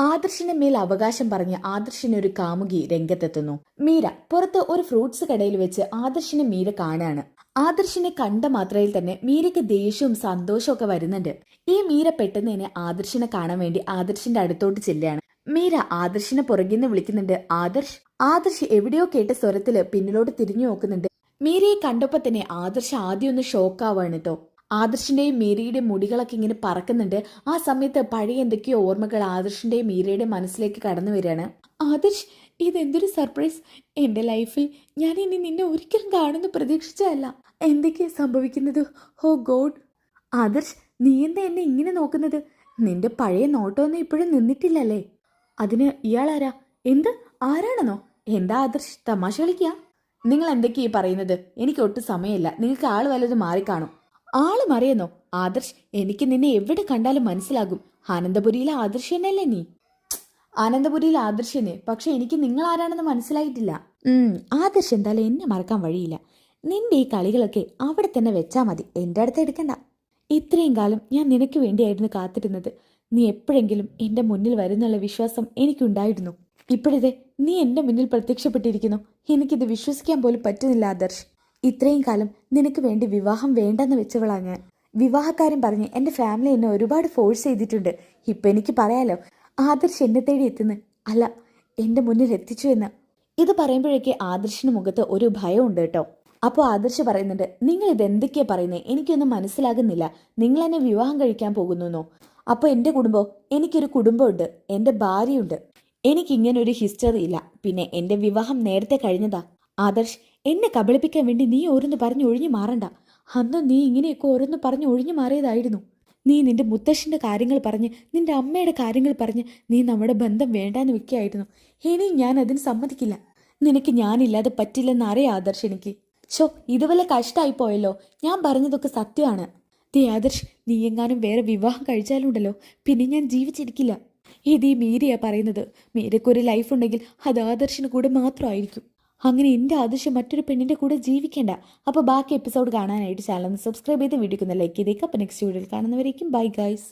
ആദർശിന്റെ മേൽ അവകാശം പറഞ്ഞ് ആദർശിന് ഒരു കാമുകി രംഗത്തെത്തുന്നു. മീര പുറത്ത് ഒരു ഫ്രൂട്ട്സ് കടയിൽ വെച്ച് ആദർശിനെ മീര കാണാണ്. ആദർശിനെ കണ്ട മാത്രയിൽ തന്നെ മീരയ്ക്ക് ദേഷ്യവും സന്തോഷവും ഒക്കെ വരുന്നുണ്ട്. ഈ മീര പെട്ടെന്ന് തന്നെ ആദർശിനെ കാണാൻ വേണ്ടി ആദർശിന്റെ അടുത്തോട്ട് ചെല്ലുകയാണ്. മീര ആദർശിനെ നിന്ന് വിളിക്കുന്നുണ്ട്. ആദർശ് ആദർശ് എവിടെയോ കേട്ട സ്വരത്തിൽ പിന്നിലോട്ട് തിരിഞ്ഞു നോക്കുന്നുണ്ട്. മീരയെ കണ്ടപ്പോ തന്നെ ആദർശ് ആദ്യം ഒന്ന് ഷോക്കാവാണ് കേട്ടോ ആദർശിന്റെയും മീരയുടെയും മുടികളൊക്കെ ഇങ്ങനെ പറക്കുന്നുണ്ട്. ആ സമയത്ത് പഴയ എന്തൊക്കെയോ ഓർമ്മകൾ ആദർശിന്റെയും മീരയുടെയും മനസ്സിലേക്ക് കടന്നു വരികയാണ്. ആദർശ് ഇതെന്തൊരു സർപ്രൈസ്. എന്റെ ലൈഫിൽ ഞാൻ ഇനി നിന്നെ ഒരിക്കലും കാണുന്നു പ്രതീക്ഷിച്ചതല്ല. എന്തൊക്കെയാ സംഭവിക്കുന്നത്? ഹോ ഗോഡ്. ആദർശ് നീ എന്താ എന്നെ ഇങ്ങനെ നോക്കുന്നത്? നിന്റെ പഴയ നോട്ടമൊന്നും ഇപ്പോഴും നിന്നിട്ടില്ലല്ലേ? അതിന് ഇയാളാരാ എന്ത്? ആരാണെന്നോ? എന്താ ആദർശ് തമാശ കളിക്കുക നിങ്ങൾ എന്തൊക്കെയാ പറയുന്നത്? എനിക്ക് ഒട്ടും സമയമില്ല. നിങ്ങൾക്ക് ആൾ വല്ലതും മാറിക്കാണും? ആൾ മറിയെന്നോ. ആദർശ് എനിക്ക് നിന്നെ എവിടെ കണ്ടാലും മനസ്സിലാകും. ആനന്ദപുരിയിലെ ആദർശനല്ലേ നീ? ആനന്ദപുരിയിലെ ആദർശന്. പക്ഷെ എനിക്ക് നിങ്ങൾ ആരാണെന്ന് മനസ്സിലായിട്ടില്ല. ഉം ആദർശ് എന്തായാലും എന്നെ മറക്കാൻ വഴിയില്ല. നിന്റെ ഈ കളികളൊക്കെ അവിടെ തന്നെ വെച്ചാ മതി. എന്റെ അടുത്ത് എടുക്കണ്ട. ഇത്രയും കാലം ഞാൻ നിനക്ക് വേണ്ടിയായിരുന്നു കാത്തിരുന്നത്. നീ എപ്പോഴെങ്കിലും എന്റെ മുന്നിൽ വരുന്നുള്ള വിശ്വാസം എനിക്കുണ്ടായിരുന്നു. ഇപ്പോഴത്തെ നീ എന്റെ മുന്നിൽ പ്രത്യക്ഷപ്പെട്ടിരിക്കുന്നു. എനിക്കിത് വിശ്വസിക്കാൻ പോലും പറ്റുന്നില്ല ആദർശ്. ഇത്രയും കാലം നിനക്ക് വേണ്ടി വിവാഹം വേണ്ടെന്ന് വെച്ചവളാ ഞാൻ വിവാഹക്കാരൻ പറഞ്ഞ് എന്റെ ഫാമിലി എന്നെ ഒരുപാട് ഫോഴ്സ് ചെയ്തിട്ടുണ്ട്. ഇപ്പൊ എനിക്ക് പറയാലോ ആദർശ് എന്നെ തേടി എത്തുന്നു. അല്ല എന്റെ മുന്നിൽ എത്തിച്ചു എന്ന്. ഇത് പറയുമ്പോഴേക്ക് ആദർശിന് മുഖത്ത് ഒരു ഭയം ഉണ്ട് കേട്ടോ. അപ്പോൾ ആദർശ് പറയുന്നുണ്ട് നിങ്ങൾ ഇത് എന്തൊക്കെയാ പറയുന്നത് എനിക്കൊന്നും മനസ്സിലാകുന്നില്ല. നിങ്ങൾ എന്നെ വിവാഹം കഴിക്കാൻ പോകുന്നോ അപ്പോൾ എന്റെ കുടുംബം എനിക്കൊരു കുടുംബമുണ്ട്. എന്റെ ഭാര്യയുണ്ട്. എനിക്ക് ഇങ്ങനെ ഒരു ഹിസ്റ്ററി ഇല്ല. പിന്നെ എന്റെ വിവാഹം നേരത്തെ കഴിഞ്ഞതാ. ആദർശ് എന്നെ കബളിപ്പിക്കാൻ വേണ്ടി നീ ഓരോന്ന് പറഞ്ഞു ഒഴിഞ്ഞു മാറണ്ട. അന്ന് നീ ഇങ്ങനെയൊക്കെ ഓരോന്ന് പറഞ്ഞ് ഒഴിഞ്ഞു മാറിയതായിരുന്നു. നീ നിന്റെ മുത്തശ്ശന്റെ കാര്യങ്ങൾ പറഞ്ഞ് നിന്റെ അമ്മയുടെ കാര്യങ്ങൾ പറഞ്ഞ് നീ നമ്മുടെ ബന്ധം വേണ്ടാന്ന് വെക്കുകയായിരുന്നു. ഇനിയും ഞാൻ അതിന് സമ്മതിക്കില്ല. നിനക്ക് ഞാനില്ലാതെ പറ്റില്ലെന്ന് അറിയാം ആദർശ് എനിക്ക്. ഷോ ഇതുപോലെ കഷ്ടമായി പോയല്ലോ. ഞാൻ പറഞ്ഞതൊക്കെ സത്യമാണ്. ദേ ആദർശ് നീ എങ്ങാനും വേറെ വിവാഹം കഴിച്ചാലുണ്ടല്ലോ. പിന്നെ ഞാൻ ജീവിച്ചിരിക്കില്ല. ഇത് ഈ മീരയാ പറയുന്നത്. മീരയ്ക്കൊരു ലൈഫ് ഉണ്ടെങ്കിൽ അത് ആദർശിന് കൂടെ മാത്രമായിരിക്കും. അങ്ങനെ എന്റെ ആദർശം മറ്റൊരു പെണ്ണിന്റെ കൂടെ ജീവിക്കേണ്ട. അപ്പോൾ ബാക്കി എപ്പിസോഡ് കാണാനായിട്ട് ചാനൽ സബ്സ്ക്രൈബ് ചെയ്ത് വീഡിയോക്ക് ഒന്ന് ലൈക്ക് ചെയ്തേക്കാം. അപ്പോൾ നെക്സ്റ്റ് വീഡിയോയിൽ കാണുന്നവരേക്കും. Bye guys